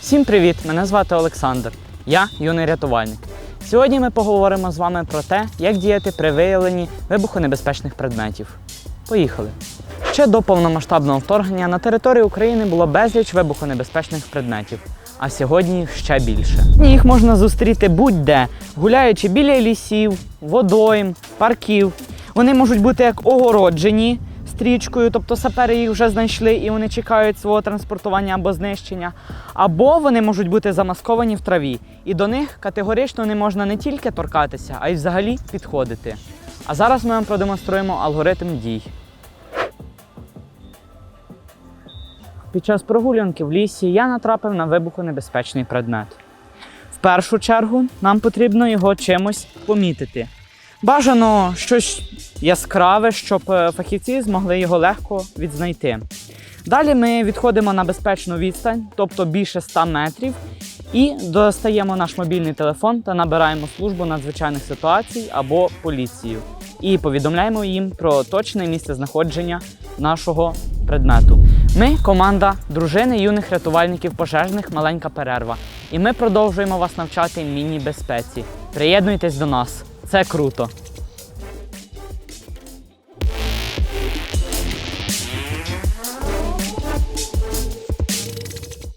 Всім привіт! Мене звати Олександр. Я юний рятувальник. Сьогодні ми поговоримо з вами про те, як діяти при виявленні вибухонебезпечних предметів. Поїхали! Ще до повномасштабного вторгнення на території України було безліч вибухонебезпечних предметів, а сьогодні ще більше. Їх можна зустріти будь-де, гуляючи біля лісів, водойм, парків. Вони можуть бути як огороджені стрічкою, тобто сапери їх вже знайшли і вони чекають свого транспортування або знищення. Або вони можуть бути замасковані в траві, і до них категорично не можна не тільки торкатися, а й взагалі підходити. А зараз ми вам продемонструємо алгоритм дій. Під час прогулянки в лісі я натрапив на вибухонебезпечний предмет. В першу чергу нам потрібно його чимось помітити. Бажано щось яскраве, щоб е, фахівці змогли його легко відзнайти. Далі ми відходимо на безпечну відстань, тобто більше 100 метрів, і достаємо наш мобільний телефон та набираємо службу надзвичайних ситуацій або поліцію. І повідомляємо їм про точне місце знаходження нашого предмету. Ми команда дружини юних рятувальників пожежних маленька перерва. І ми продовжуємо вас навчати міні-безпеці. Приєднуйтесь до нас, це круто!